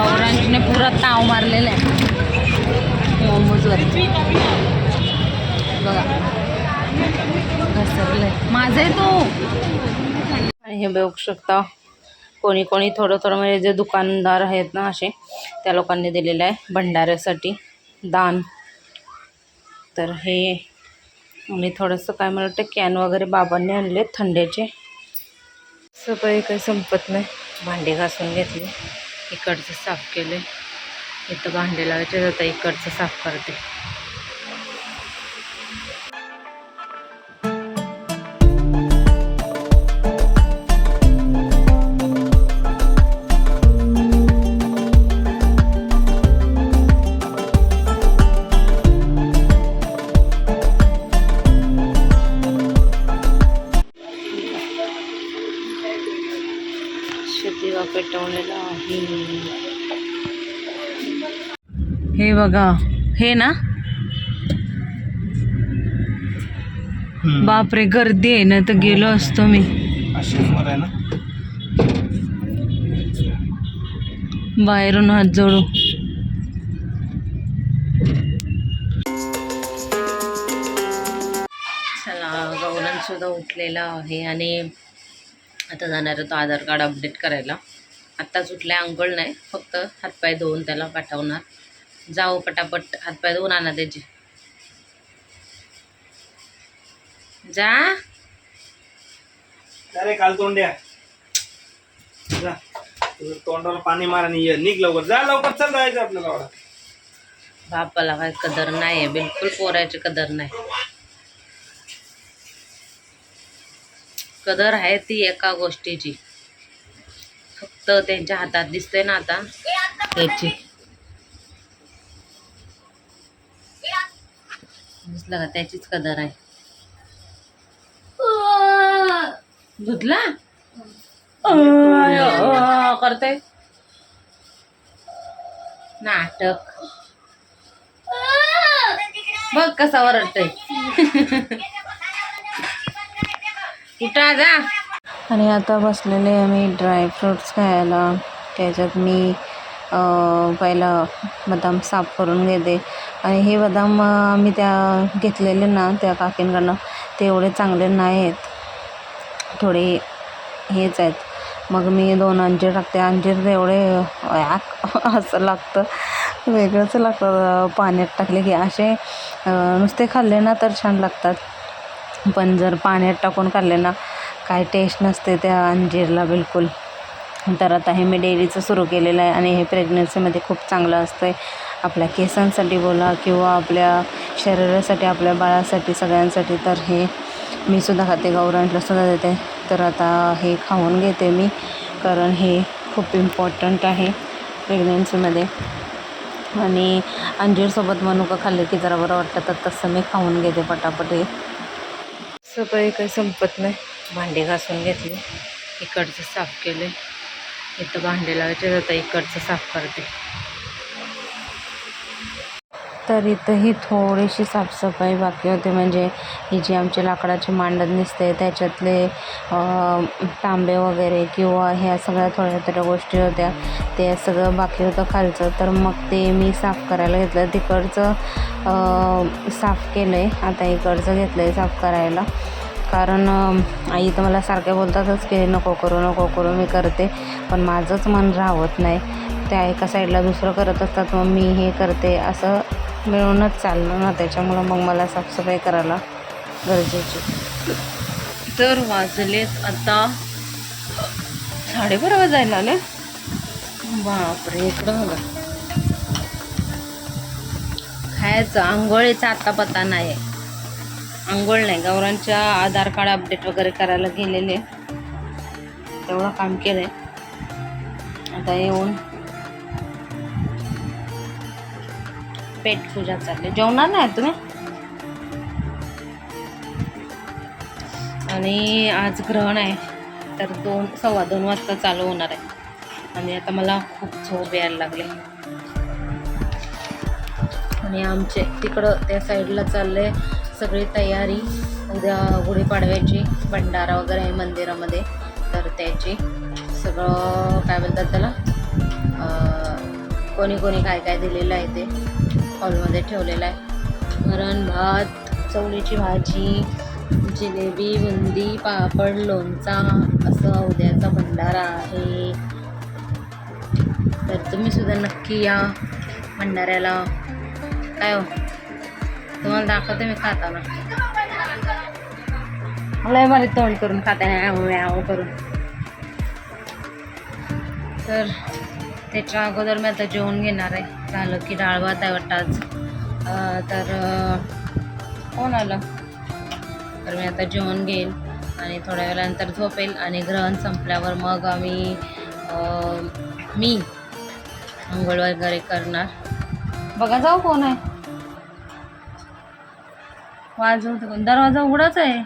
गौरांशने पुरा ताव मारलेला आहे. मोमोजवर. बघा. घसरलंय. माझे तो. आणि हे बघू शकता. कोणी कोणी थोडं थोडं म्हणजे जे दुकानदार आहेत ना असे त्या लोकांनी दिलेलं आहे भंडाऱ्यासाठी दान. तर हे आणि थोडंसं काय मला वाटतं कॅन वगैरे बाबांनी आणले थंड्याचे. सफाई काही संपत नाही. भांडी घासून घेतली. इकडचं साफ केलं इथं भांडे लावायचे आता इकडचं साफ करते. बघा हे ना बापरे गर्दी आहे ना तर गेलो असतो मी बाहेरून हात जोडू चला गौरन सुद्धा उठलेला आहे आणि आता जाणार आहे तो आधार कार्ड अपडेट करायला आत्ताच उठल्या अंघोळ नाही फक्त हातपाय धुवून त्याला पाठवणार जाऊ पटापट हातपाय धुवून आणा त्याचे. जा. अरे काल तोंड्या जा. तुझं तोंडाला पाणी मार आणि ये. निघ लवकर. जा लवकर. चल जायचं आपल्याला वाडा. बापाला काय कदर नाही आहे बिलकुल पोराची कदर नाही. कदर आहे ती एका गोष्टीची. फक्त त्यांच्या हातात दिसते ना आता. त्याची. का? त्याचीच कदर आहे. धुतला? करते नाटक. बघ कसा ओरडतोय. उठा जा? आणि आता बसलेले आम्ही ड्रायफ्रुट्स खायला. त्याच्यात मी अं, पहिला बदाम साफ करून घेते. आणि हे बदाम आम्ही त्या घेतलेले ना त्या काकींकडनं ते एवढे चांगले नाही आहेत थोडे हेच आहेत. मग मी दोन अंजीर टाकते. अंजीर एवढे असं लागतं. वेगळंच लागतं. पाण्यात टाकले की असे नुसते खाल्ले ना तर छान लागतात. पण जर पाण्यात टाकून खाल्ले ना काय टेस्ट नसते त्या अंजीरला बिलकुल. तर आता हे मी डेअरीचं सुरू केलेलं आहे आणि हे प्रेग्नन्सीमध्ये खूप चांगलं असतं आहे आपल्या केसांसाठी बोला किंवा आपल्या शरीरासाठी आपल्या बाळासाठी सगळ्यांसाठी तर हे मी सुद्धा खाते. सुद्धा देते. तर आता हे खाऊन घेते मी कारण हे खूप इम्पॉर्टंट आहे प्रेग्नेन्सीमध्ये आणि अंजीरसोबत मनुका खाल्ले की जरा बरं वाटतं तर तसं मी खाऊन घेते पटापट हे. सकाळी काही संपत नाही. भांडी घासून घेतली. इकडचं साफ केले इथं भांडे लावायचे आता इकडचं साफ करते. तर इथंही थोडीशी साफसफाई बाकी होती. म्हणजे ही जी आमची लाकडाची मांडत दिसते त्याच्यातले तांबे वगैरे किंवा ह्या सगळ्या थोड्या थोड्या गोष्टी होत्या ते सगळं बाकी होतं खालचं. तर मग ते मी साफ करायला घेतलं. तिकडचं साफ केलं आहे आता इकडचं घेतलं आहे साफ करायला. कारण आई तर मला सारखे बोलतातच की नको करू नको करू मी करते. पण माझंच मन राहत नाही. त्या एका साईडला दुसरं करत असतात मग मी हे करते. असं मिळूनच चाललं ना त्याच्यामुळं मग मला साफसफाई करायला गरजेची तर वाजलेत आता साडेबारा वाजायला आले. बापरे इकडं बघा. खायचं आंघोळीचा आता पत्ता नाही आंघोळ नाही गौरांच्या आधार कार्ड अपडेट वगैरे करायला गेलेले. तेवढं काम केलंय. आता येऊन पेट पूजा चालली. जेवणार नाही तुम्ही? आणि आज ग्रहण आहे. तर दोन सव्वा दोन वाजता चालू होणार आहे. आणि आता मला खूप झोप यायला लागले. आणि आमचे तिकडं त्या साईडला चालले सगळी तयारी. उद्या गुढीपाडव्याची भंडारा वगैरे आहे मंदिरामध्ये. तर त्याची सगळं काय म्हणतात त्याला? कोणी कोणी काय काय दिलेलं आहे ते. हॉलमध्ये ठेवलेला आहे. वरण भात चवळीची भाजी जिलेबी बुंदी पापड लोणचा असं उद्याचा भंडारा आहे. तर तुम्ही सुद्धा नक्की या भंडाऱ्याला. काय हो? तुम्हाला दाखवते मी खाताना लय मला तोंड करून खाताना व्याव करून. तर त्याच्या अगोदर मी आता जेवण घेणार आहे. झालं की डाळ भात आहे वाटतं आज. तर कोण आलं. तर मी आता जेवण घेईन आणि थोड्या वेळानंतर झोपेल आणि ग्रहण संपल्यावर मग आम्ही मी आंघोळ वगैरे करणार. बघा जाऊ कोण आहे. वाजवतो दरवाजा उघडाच आहे.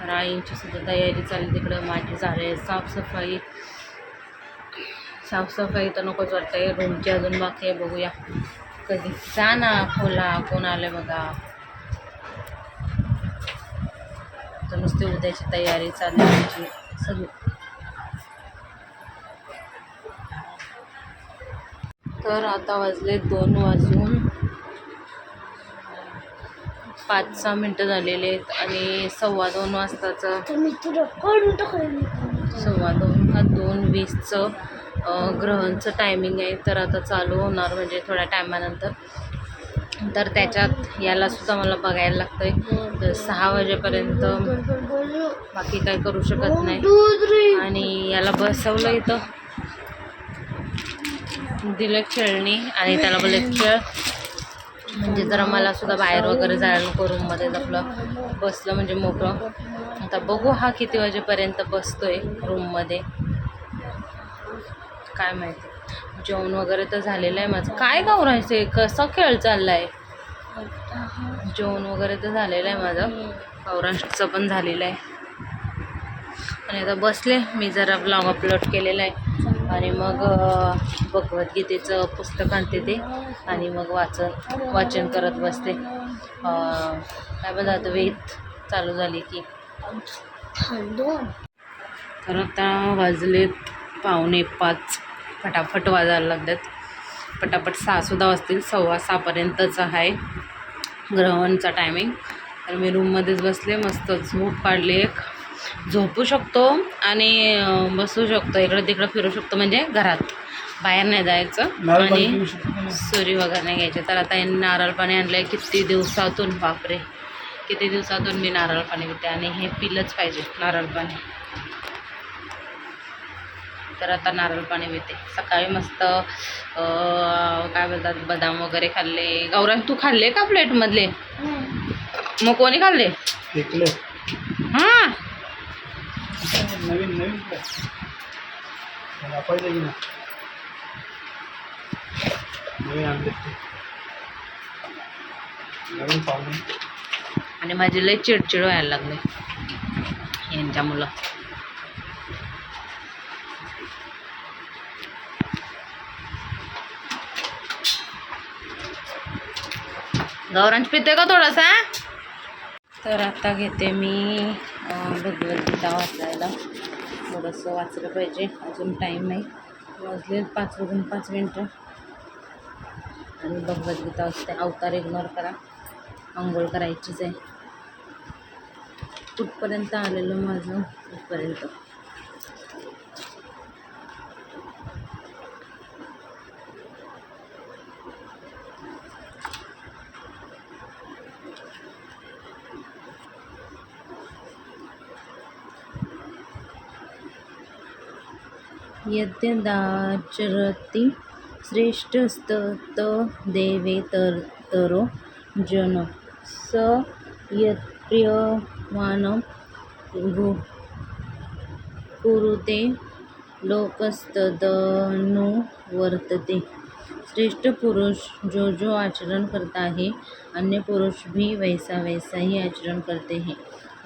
तर आईंची सुद्धा तयारी चालली तिकडं. माझी झाले साफसफाई. साफसफाई तर नकोच वाटतंय. रूमची अजून बाकी आहे बघूया. कधी? जा ना खोला कोण आलं बघा. तर नुसती उद्याची तयारी चालली आमची. सगळी. तर आता वाजले दोन वाजून पाच सहा मिनटं झालेले आहेत आणि सव्वा दोन वाजताचं सव्वा दोन. का दोन वीसचं ग्रहणचं टायमिंग आहे. तर आता चालू होणार म्हणजे थोड्या टायमानंतर. तर त्याच्यात याला सुद्धा मला बघायला लागतंय. तर सहा वाजेपर्यंत बाकी काय करू शकत नाही. आणि याला बसवलं इथं. दिलं खेळणी आणि त्याला बोलले खेळ. म्हणजे जरा मला सुद्धा बाहेर वगैरे जायला नको रूममध्ये. आपलं बसलं म्हणजे मोकळं. आता बघू हा किती वाजेपर्यंत बसतोय रूममध्ये. काय माहिती. जेवण वगैरे तर झालेलं आहे माझं. काय गावरायचं आहे कसा खेळ चाललाय? जेवण वगैरे तर झालेलं आहे माझं. गौराष्ट्रचं पण झालेलं आहे. आणि आता बसले. मी जरा ब्लॉग अपलोड केलेला आहे. आणि मग भगवद्गीतेचं पुस्तक आणते ते. आणि मग वाचन वाचन करत बसते. काय म्हणतात वेद चालू झाली की. तर आता वाजलेत पावणे पाच. फटाफट वाजायला लागतात पटापट सहासुद्धा वाजतील सव्वा सहापर्यंतच आहे ग्रहणचा टायमिंग तर मी रूममध्येच बसले मस्त झोप काढली एक. झोपू शकतो आणि बसू शकतो. इकडं तिकडं फिरू शकतो म्हणजे घरात. बाहेर नाही जायचं. आणि सुरी वगैरे नाही घ्यायचे. तर आता यांनी नारळ पाणी आणलं आहे किती दिवसातून बापरे. किती दिवसातून मी नारळ पाणी पिते आणि हे पिलंच पाहिजे नारळ पाणी. तर आता नारळ पाणी पिते सकाळी मस्त काय बोलतात बदाम वगैरे खाल्ले. गौरांग तू खाल्ले का प्लेटमधले? मग कोणी खाल्ले? हां. नवीन नवीन आणि माझी लय चिडचिड व्हायला लागले. यांच्या मुलं. गौरांश पिते का थोडासा तर आता घेते मी भगवद्गीता वाचायला. थोडंसं वाचलं पाहिजे अजून टाईम नाही. वाजले पाच वाजून पाच मिनटं. आणि भगवद्गीता वाचते. अवतार इग्नोर करा. आंघोळ करायचीच आहे. कुठपर्यंत आलेलं माझं? कुठपर्यंत यद्यदाचरति श्रेष्ठस्तत देवे जन। स यत्प्रियमाणं गु कुरुते लोकस्तदनुवर्तते श्रेष्ठ पुरुष जो जो आचरण करता है अन्य पुरुष भी वैसा वैसा ही आचरण करते हैं।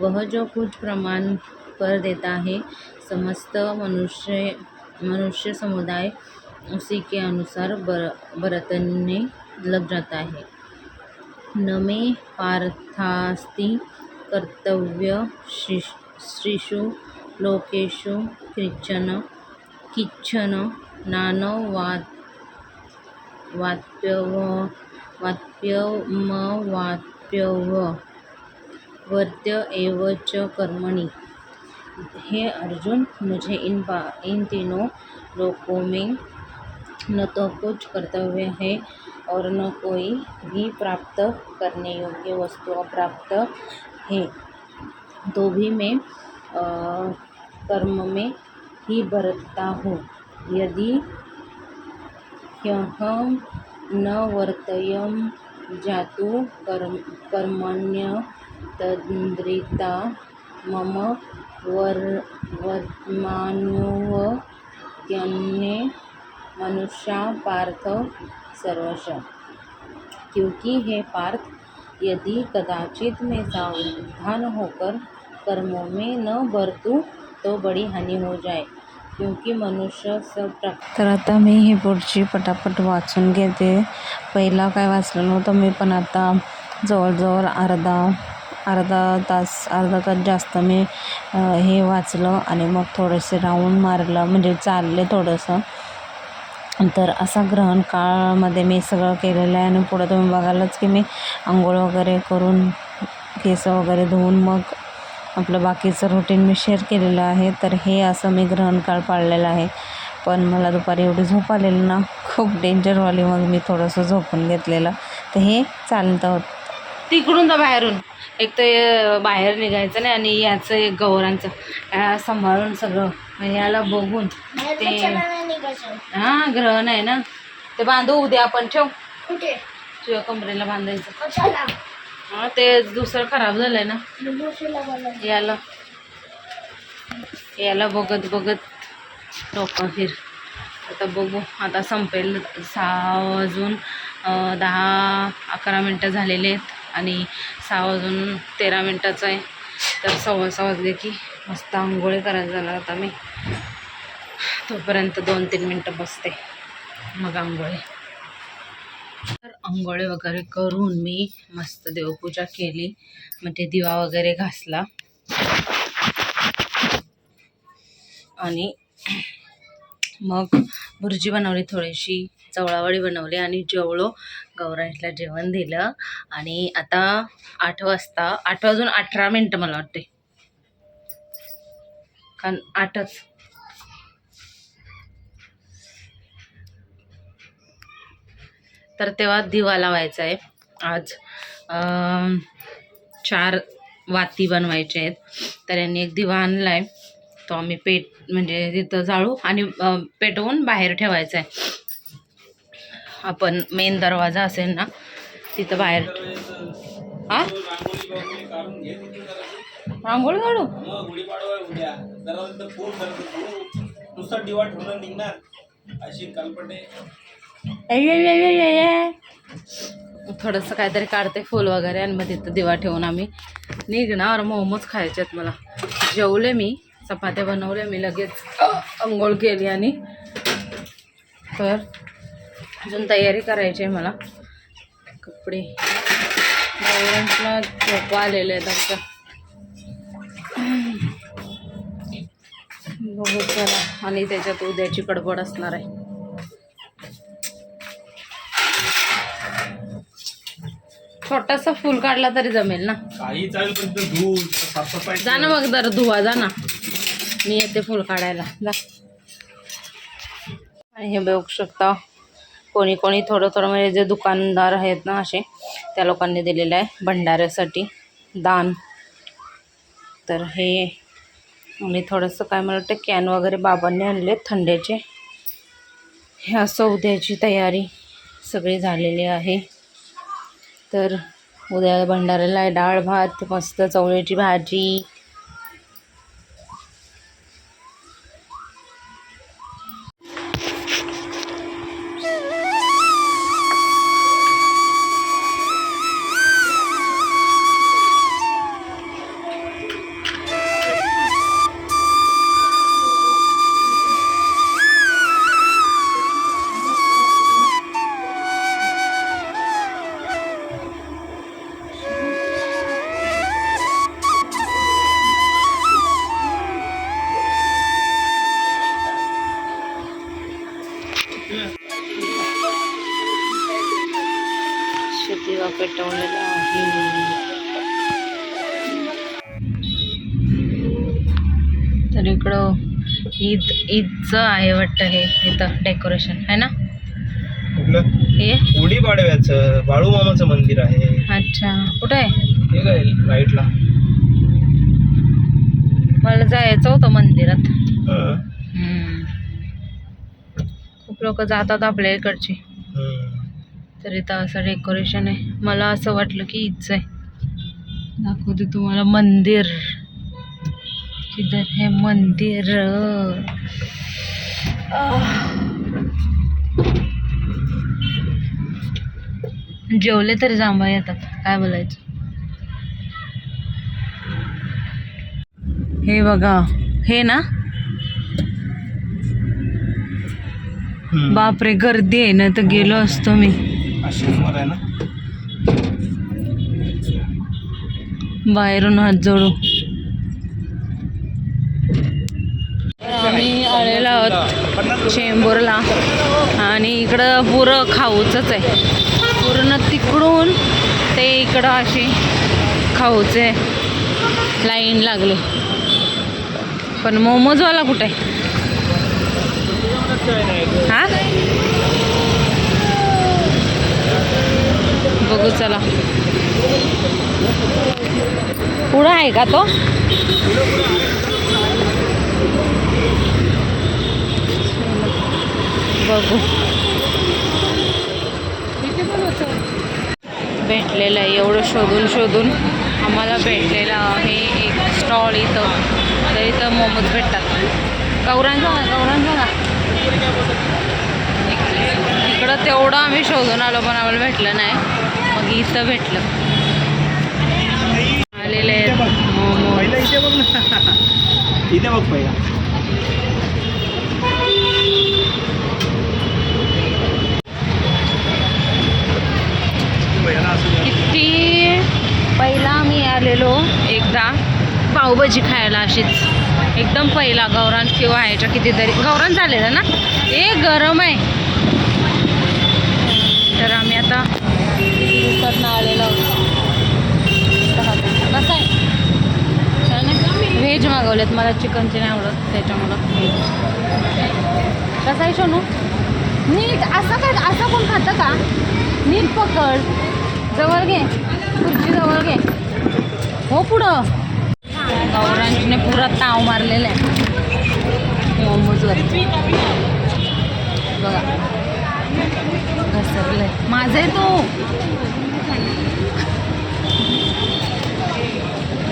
वह जो कुछ प्रमाण कर देता है समस्त मनुष्य मनुष्य समुदाय उसी के अनुसार बर, बरतने लग जाता है। न मे पार्थास्ति कर्तव्य श्रीषु लोकेषु किंचन किच्छन नानं वात वाप्यव वाप्यमवाप्यव वर्त्य च कर्मणि। हे अर्जुन, मुझे इन बा, इन तीनों लोकों में न तो कुछ कर्तव्य है और न कोई भी प्राप्त करने योग्य वस्तु प्राप्त है। तो भी मैं कर्म में ही बरतता हूँ। यदि ह्यहं न वर्तयं जातु कर्म कर्मण्य तद्रिता मम वर वर्मान्युवत्यन्ये मनुष्या पार्थ सर्वश. क्योंकि हे पार्थ यदि कदाचित मैं सावधान होकर कर्मों में न बरतूं तो बड़ी हानि हो जाए क्योंकि मनुष्य सब तर आता मी ही पुढची पटापट वाचून घेते. पहिला काय वाचलं नव्हतं मी पण आता जवळजवळ अर्धा अर्धा तास अर्धा तास जास्त मी हे वाचलं आणि मग थोडंसं राऊंड मारलं म्हणजे चालले थोडंसं. तर असा ग्रहण काळामध्ये मी सगळं केलेलं आहे आणि पुढं तुम्ही बघालच की मी आंघोळ वगैरे करून केस वगैरे धुवून मग आपलं बाकीचं रुटीन मी शेअर केलेलं आहे. तर हे असं मी ग्रहण काळ पाळलेलं आहे. पण मला दुपारी एवढी झोप आलेली ना खूप डेंजरवाली मग मी थोडंसं झोपून घेतलेलं. तर हे चालतं होतं. तिकडून जा बाहेरून. एक तर बाहेर निघायचं नाही आणि याचं एक गौरांचं या सांभाळून सगळं. मग याला बघून ते हां ग्रहण आहे ना? ते बांधू उद्या आपण ठेव. तुझ्या कमरेला बांधायचं. हां ते दुसरं खराब झालंय ना? याला याला बघत बघत डोकं फिर. आता बघू आता संपेल. सहा वाजून दहा अकरा मिनटं झालेले आहेत. आणि सहा वाजून तेरा मिनटाचं आहे. तर सव्वा सहा वाजले की मस्त आंघोळी करायला झाला आता मी. तोपर्यंत दोन तीन मिनटं बसते. मग आंघोळी. तर आंघोळी वगैरे करून मी मस्त देवपूजा केली. मग ते दिवा वगैरे घासला. आणि मग भुर्जी बनवली थोडीशी. चवळावळी बनवली आणि जेवलो. गौरांशला जेवण दिलं आणि आता आठ वाजता आठ वाजून अठरा मिनटं मला वाटते. कारण आठच. तर तेव्हा दिवा लावायचा आहे. आज चार वाती बनवायचे आहेत. तर यांनी एक दिवा आणला आहे तो आम्ही पेट म्हणजे तिथं जाळू आणि पेटवून बाहेर ठेवायचा आहे. आपण मेन दरवाजा असेल ना तिथं बाहेर. हा? रांगोळी काढू? मग थोडंसं काहीतरी काढते फुल वगैरे आणि मग तिथं दिवा ठेवून आम्ही निघणार. मोमोज खायचे आहेत मला. जेवले मी चपात्या बनवल्या मी लगेच अंघोळ केली आणि तर अजून तयारी करायची आहे मला. कपडे. झोपा आलेले आहेत आमच्या. बघू चला. आणि त्याच्यात उद्याची कडबड असणार आहे. छोटासा फुल काढला तरी जमेल ना? जा ना मग जरा धुवा जा ना. मी येते फुल काढायला. जा. आणि हे बघू शकता. कोणी कोणी थोडं थोडं म्हणजे जे दुकानदार आहेत ना असे त्या लोकांनी दिलेलं आहे भंडाऱ्यासाठी दान. तर हे आणि थोडंसं काय मला वाटतं कॅन वगैरे बाबांनी आणले थंड्याचे. हे असं उद्याची तयारी सगळी झालेली आहे. तर उद्या भंडाऱ्याला आहे डाळ भात मस्त चवळीची भाजी पेटवलेला आहे. तर इकडं ईद ईदचं आहे वाटतं हे इथं डेकोरेशन आहे ना? हे? गुढी पाडव्याचं बाळूमामाचं मंदिर आहे. अच्छा. कुठं आहे? हे राईटला मला जायचं होतं मंदिरात. हं. खूप लोक जातात आपल्या इकडची. हं. तर इथं असं डेकोरेशन आहे. मला असं वाटलं की ईदच आहे. दाखवते तुम्हाला मंदिर. इधर हे मंदिर. जेवले तरी जांभा येतात. काय बोलायचं? हे बघा. हे ना. बापरे गर्दी आहे. ना तर गेलो असतो मी. आश्रमवर आहे ना? बाहेरून हात जोडू. आम्ही आलेलो आहोत चेंबूरला आणि इकडं पुरं खाऊचंच आहे. पूर्ण तिकडून ते इकडं अशी खाऊचे लाईन लागली. पण मोमोजवाला कुठे? आहे हा? बघू चला. पुढं आहे का तो? बघू. भेटलेलं आहे एवढं शोधून शोधून. आम्हाला भेटलेलं आहे एक स्टॉल इथं. तर इथं मोमोज भेटतात. गौरांचा गौरांचा ना. इकडं तेवढं आम्ही शोधून आलो पण आम्हाला भेटलं नाही. मग इथं भेटलं. आलेले पहिला इथे बघ ना. इथे बघ पहिला. किती? पहिला आम्ही आलेलो एकदा. पावभाजी खायला अशीच. एकदम पहिला गौरांश किंवा ह्याच्या कितीतरी. गौरांश झालेलं ना? ए गरम आहे. तर आम्ही आता किती दिवसात आलेलो आहोत कसं आहे छान आहे व्हेज मागवलेत. मला चिकनचे नाही आवडत त्याच्यामुळं. व्हेज कसं आहे सोनू नीट असं काय असं कोण खातं का? नीट पकड. जवळ घे. खुर्ची जवळ घे. हो पुढं. गौरांजीने पुरा ताव मारलेला आहे. मोमोजवर बघा. घसरलंय. माझं आहे तो.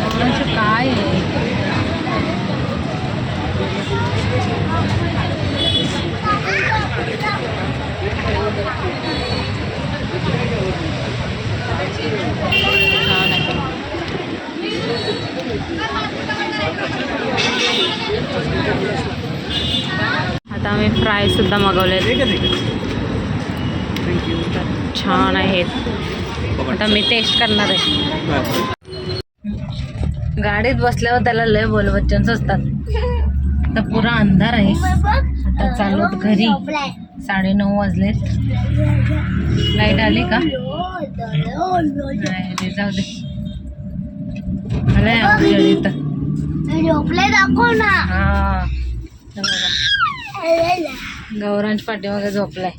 गौरांश काय आहे? आता आम्ही फ्राय सुद्धा मागवले छान आहेत. आता मी टेस्ट करणार आहे. गाडीत बसल्यावर त्याला लय बोलवच्चन असतात. आता पुरा अंधार आहे. आता चालूत घरी. साडेनऊ वाजलेत. लाइट आली का? नाही रे, जाऊ दे. आलंय आमच्या इथं. दाखव ना. हा. गौरांश झोपलाय.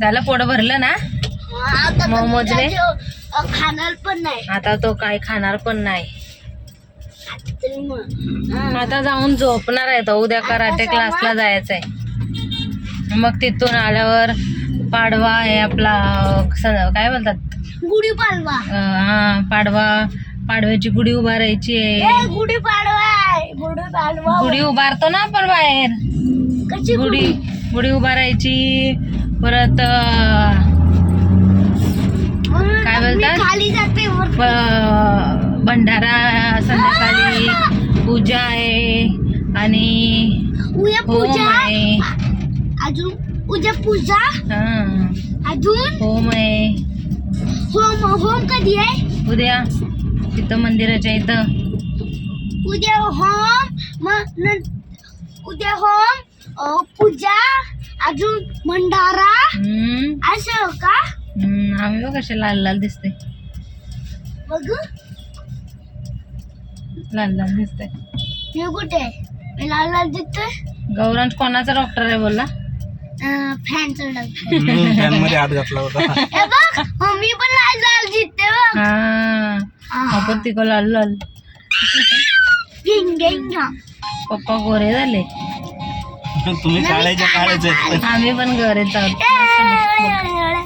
झालं पोट भरलं ना? मोमोजले? खाणार पण नाही. आता तो काय खाणार पण नाही. आता जाऊन झोपणार आहे तो उद्या कराटे क्लासला जायचंय. मग तिथून आल्यावर पाडवा आहे आपला स- काय बोलतात? गुढीपाडवा. अं, हा पाडवा पाडव्याची गुढी उभारायची ए आहे. गुढी पाडवा आहे. गुढी पाडवा गुढी उभारतो ना आपण बाहेर. कशी गुढी गुढी? उभारायची. परत अं, म्हणून काय मी बोलतात? खाली जाते. वर. प- भंडारा संध्याकाळी पूजा आहे आणि पूजा? आहे. अजून उद्या पूजा? अजून? होम आहे. होम होम कधी आहे? उद्या. तिथं मंदिराच्या इथं. उद्या होम मग उद्या होम पूजा अजून भंडारा? असं का? आम्ही बघ कसे लाल लाल दिसते बघ. लाल लाल दिसते मी कुठे मी लाल लाल दिसतोय? गौरांश कोणाचा डॉक्टर आहे बोलला? फॅनचा डब्बा फॅनमध्ये हात घातला होता. हे बघ मम्मी पण लाल लाल दिसते बघ. हा आपण तिकडं लाल लाल. गिंग गिंग पप्पा गोरे झाले. तुम्ही काळ्याच्या काळ्याच आहेत. आम्ही पण गोरेच आहोत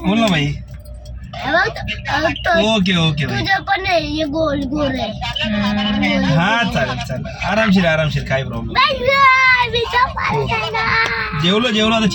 बोल ना बाई. ओके ओके बाई. तुझं पण आहे हे गोल गोल आहे. हम्म. हा चालेल चालेल. आरामशीर आरामशीर काय प्रॉब्लेम बाय बाय मी. जेवलो जेवलो आता